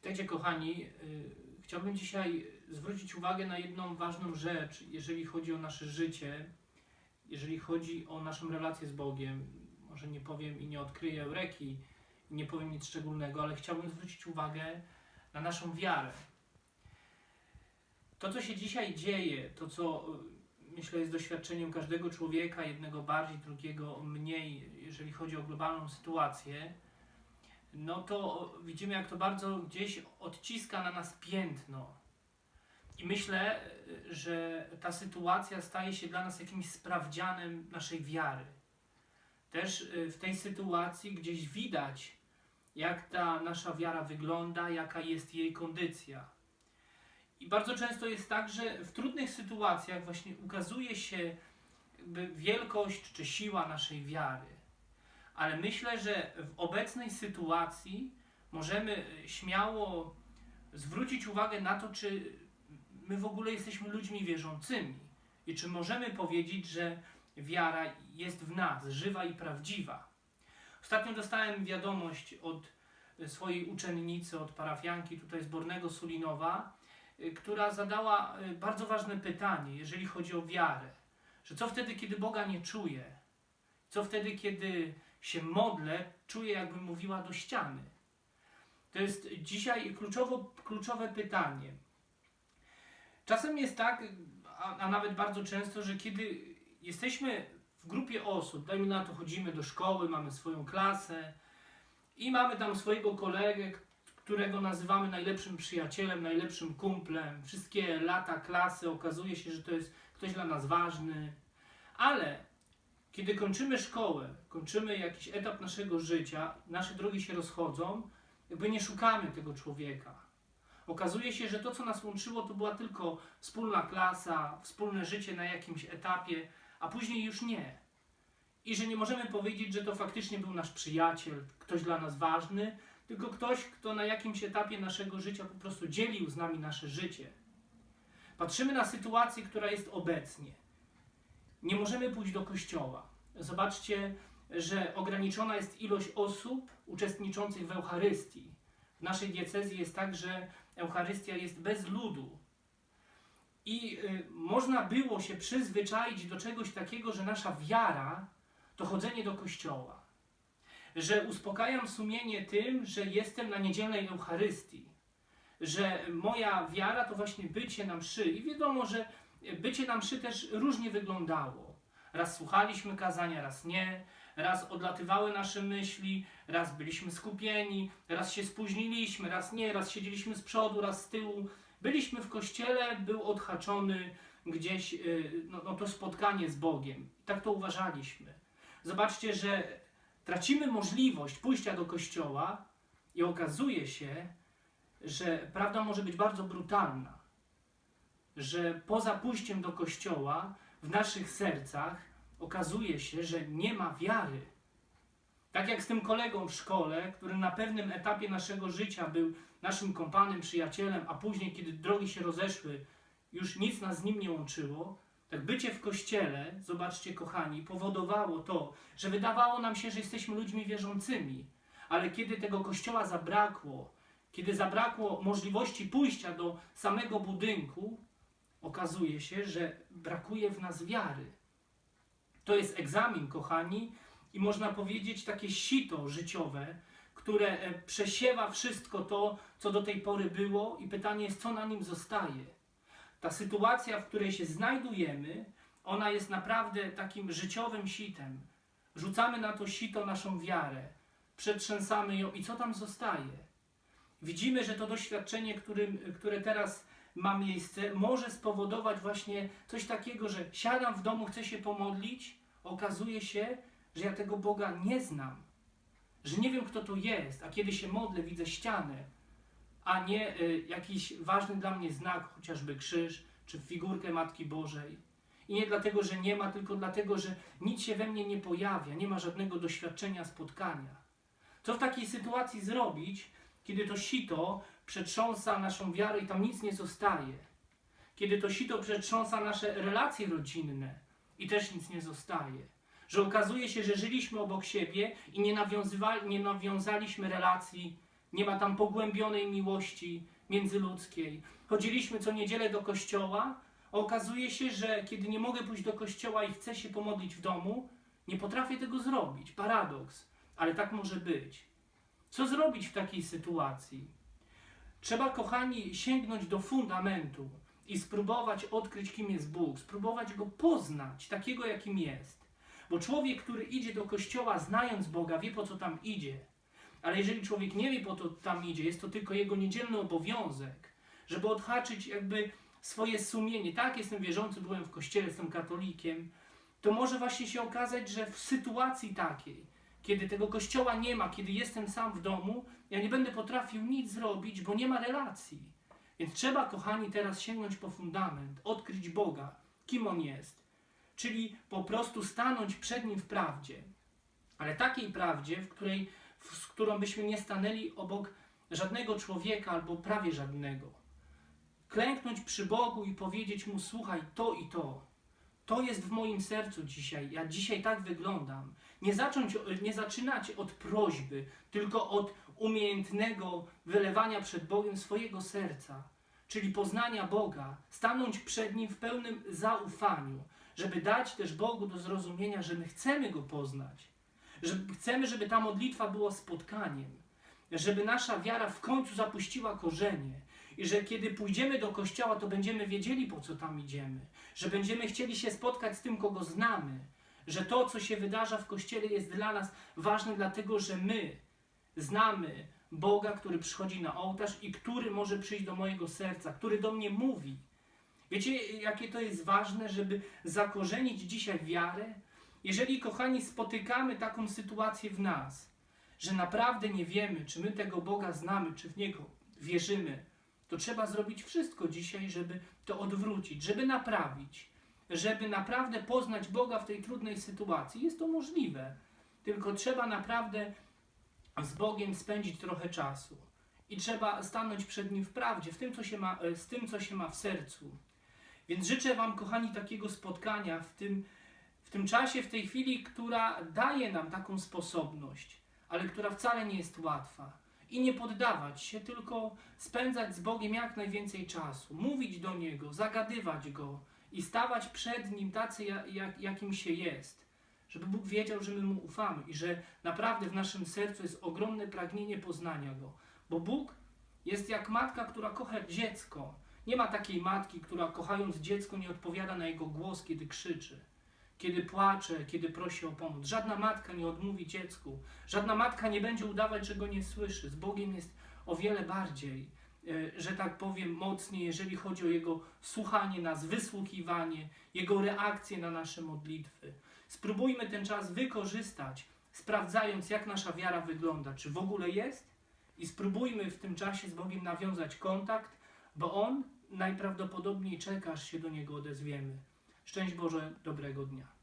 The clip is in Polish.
Witajcie kochani. Y, Chciałbym dzisiaj zwrócić uwagę na jedną ważną rzecz, jeżeli chodzi o nasze życie, jeżeli chodzi o naszą relację z Bogiem. Może nie powiem i nie odkryję eureki, i nie powiem nic szczególnego, ale chciałbym zwrócić uwagę na naszą wiarę. To, co się dzisiaj dzieje, to, co y, myślę jest doświadczeniem każdego człowieka, jednego bardziej, drugiego mniej, jeżeli chodzi o globalną sytuację, no to widzimy, jak to bardzo gdzieś odciska na nas piętno. I myślę, że ta sytuacja staje się dla nas jakimś sprawdzianem naszej wiary. Też y, w tej sytuacji gdzieś widać, jak ta nasza wiara wygląda, jaka jest jej kondycja. I bardzo często jest tak, że w trudnych sytuacjach właśnie ukazuje się wielkość czy siła naszej wiary ale myślę, że w obecnej sytuacji możemy śmiało zwrócić uwagę na to, czy my w ogóle jesteśmy ludźmi wierzącymi i czy możemy powiedzieć, że wiara jest w nas, żywa i prawdziwa. Ostatnio dostałem wiadomość od swojej uczennicy, od parafianki tutaj z Bornego Sulinowa, y, która zadała bardzo ważne pytanie, jeżeli chodzi o wiarę. Że co wtedy, kiedy Boga nie czuję? Co wtedy, kiedy się modlę, czuję, jakbym mówiła do ściany. To jest dzisiaj kluczowo, kluczowe pytanie. Czasem jest tak, a, a nawet bardzo często, że kiedy jesteśmy w grupie osób, dajmy na to, chodzimy do szkoły, mamy swoją klasę i mamy tam swojego kolegę, którego nazywamy najlepszym przyjacielem, najlepszym kumplem. Wszystkie lata klasy okazuje się, że to jest ktoś dla nas ważny, ale kiedy kończymy szkołę, kończymy jakiś etap naszego życia, nasze drogi się rozchodzą, jakby nie szukamy tego człowieka. Okazuje się, że to, co nas łączyło, to była tylko wspólna klasa, wspólne życie na jakimś etapie, a później już nie. I że nie możemy powiedzieć, że to faktycznie był nasz przyjaciel, ktoś dla nas ważny, tylko ktoś, kto na jakimś etapie naszego życia po prostu dzielił z nami nasze życie. Patrzymy na sytuację, która jest obecnie. Nie możemy pójść do kościoła. Zobaczcie, że ograniczona jest ilość osób uczestniczących w Eucharystii. W naszej diecezji jest tak, że Eucharystia jest bez ludu. I y, można było się przyzwyczaić do czegoś takiego, że nasza wiara to chodzenie do kościoła. Że uspokajam sumienie tym, że jestem na niedzielnej Eucharystii. Że moja wiara to właśnie bycie na mszy. I wiadomo, że bycie na mszy też różnie wyglądało. Raz słuchaliśmy kazania, raz nie, raz odlatywały nasze myśli, raz byliśmy skupieni, raz się spóźniliśmy, raz nie, raz siedzieliśmy z przodu, raz z tyłu. Byliśmy w kościele, był odhaczony gdzieś y, no, no to spotkanie z Bogiem. Tak to uważaliśmy. Zobaczcie, że tracimy możliwość pójścia do kościoła i okazuje się, że prawda może być bardzo brutalna że poza pójściem do kościoła w naszych sercach okazuje się, że nie ma wiary. Tak jak z tym kolegą w szkole, który na pewnym etapie naszego życia był naszym kompanem, przyjacielem, a później, kiedy drogi się rozeszły, już nic nas z nim nie łączyło, tak bycie w kościele, zobaczcie kochani, powodowało to, że wydawało nam się, że jesteśmy ludźmi wierzącymi, ale kiedy tego kościoła zabrakło, kiedy zabrakło możliwości pójścia do samego budynku, okazuje się, że brakuje w nas wiary. To jest egzamin, kochani, i można powiedzieć takie sito życiowe, które e, przesiewa wszystko to, co do tej pory było, i pytanie jest, co na nim zostaje. Ta sytuacja, w której się znajdujemy, ona jest naprawdę takim życiowym sitem. Rzucamy na to sito naszą wiarę, przetrzęsamy ją i co tam zostaje? Widzimy, że to doświadczenie, którym, które teraz ma miejsce, może spowodować właśnie coś takiego, że siadam w domu, chcę się pomodlić, okazuje się, że ja tego Boga nie znam, że nie wiem, kto to jest, a kiedy się modlę, widzę ścianę, a nie y, jakiś ważny dla mnie znak, chociażby krzyż, czy figurkę Matki Bożej. I nie dlatego, że nie ma, tylko dlatego, że nic się we mnie nie pojawia, nie ma żadnego doświadczenia spotkania. Co w takiej sytuacji zrobić, kiedy to sito przetrząsa naszą wiarę i tam nic nie zostaje. Kiedy to sito przetrząsa nasze relacje rodzinne i też nic nie zostaje. Że okazuje się, że żyliśmy obok siebie i nie, nie nawiązaliśmy relacji Nie ma tam pogłębionej miłości międzyludzkiej. Chodziliśmy co niedzielę do kościoła, a okazuje się, że kiedy nie mogę pójść do kościoła i chcę się pomodlić w domu, nie potrafię tego zrobić. Paradoks, ale tak może być. Co zrobić w takiej sytuacji? Trzeba, kochani, sięgnąć do fundamentu i spróbować odkryć, kim jest Bóg, spróbować go poznać, takiego, jakim jest. Bo człowiek, który idzie do kościoła, znając Boga, wie po co tam idzie. Ale jeżeli człowiek nie wie po co tam idzie, jest to tylko jego niedzielny obowiązek, żeby odhaczyć jakby swoje sumienie. Tak, jestem wierzący, byłem w kościele, jestem katolikiem. To może właśnie się okazać, że w sytuacji takiej, kiedy tego kościoła nie ma, kiedy jestem sam w domu, ja nie będę potrafił nic zrobić, bo nie ma relacji. Więc trzeba, kochani, teraz sięgnąć po fundament, odkryć Boga, kim On jest. Czyli po prostu stanąć przed Nim w prawdzie. Ale takiej prawdzie, w której, z którą byśmy nie stanęli obok żadnego człowieka albo prawie żadnego. Klęknąć przy Bogu i powiedzieć Mu, słuchaj, to i to. To jest w moim sercu dzisiaj. Ja dzisiaj tak wyglądam. Nie, zacząć, nie zaczynać od prośby, tylko od umiejętnego wylewania przed Bogiem swojego serca, czyli poznania Boga, stanąć przed Nim w pełnym zaufaniu, żeby dać też Bogu do zrozumienia, że my chcemy Go poznać, że chcemy, żeby ta modlitwa była spotkaniem, żeby nasza wiara w końcu zapuściła korzenie i że kiedy pójdziemy do kościoła, to będziemy wiedzieli, po co tam idziemy, że będziemy chcieli się spotkać z tym, kogo znamy, że to, co się wydarza w kościele, jest dla nas ważne, dlatego że my znamy Boga, który przychodzi na ołtarz i który może przyjść do mojego serca, który do mnie mówi. Wiecie, jakie to jest ważne, żeby zakorzenić dzisiaj wiarę? Jeżeli, kochani, spotykamy taką sytuację w nas, że naprawdę nie wiemy, czy my tego Boga znamy, czy w Niego wierzymy, to trzeba zrobić wszystko dzisiaj, żeby to odwrócić, żeby naprawić, żeby naprawdę poznać Boga w tej trudnej sytuacji. Jest to możliwe, tylko trzeba naprawdę z Bogiem spędzić trochę czasu. I trzeba stanąć przed Nim w prawdzie, w tym, co się ma, e, z tym, co się ma w sercu. Więc życzę Wam, kochani, takiego spotkania w tym, w tym czasie, w tej chwili, która daje nam taką sposobność, ale która wcale nie jest łatwa. I nie poddawać się, tylko spędzać z Bogiem jak najwięcej czasu, mówić do Niego, zagadywać Go i stawać przed Nim tacy, ja- jak, jakim się jest. Żeby Bóg wiedział, że my Mu ufamy i że naprawdę w naszym sercu jest ogromne pragnienie poznania Go. Bo Bóg jest jak matka, która kocha dziecko. Nie ma takiej matki, która kochając dziecko nie odpowiada na jego głos, kiedy krzyczy, kiedy płacze, kiedy prosi o pomoc. Żadna matka nie odmówi dziecku. Żadna matka nie będzie udawać, że go nie słyszy. Z Bogiem jest o wiele bardziej, e, że tak powiem, mocniej, jeżeli chodzi o Jego słuchanie nas, wysłuchiwanie, Jego reakcję na nasze modlitwy. Spróbujmy ten czas wykorzystać, sprawdzając, jak nasza wiara wygląda, czy w ogóle jest, i spróbujmy w tym czasie z Bogiem nawiązać kontakt, bo On najprawdopodobniej czeka, aż się do Niego odezwiemy. Szczęść Boże, dobrego dnia.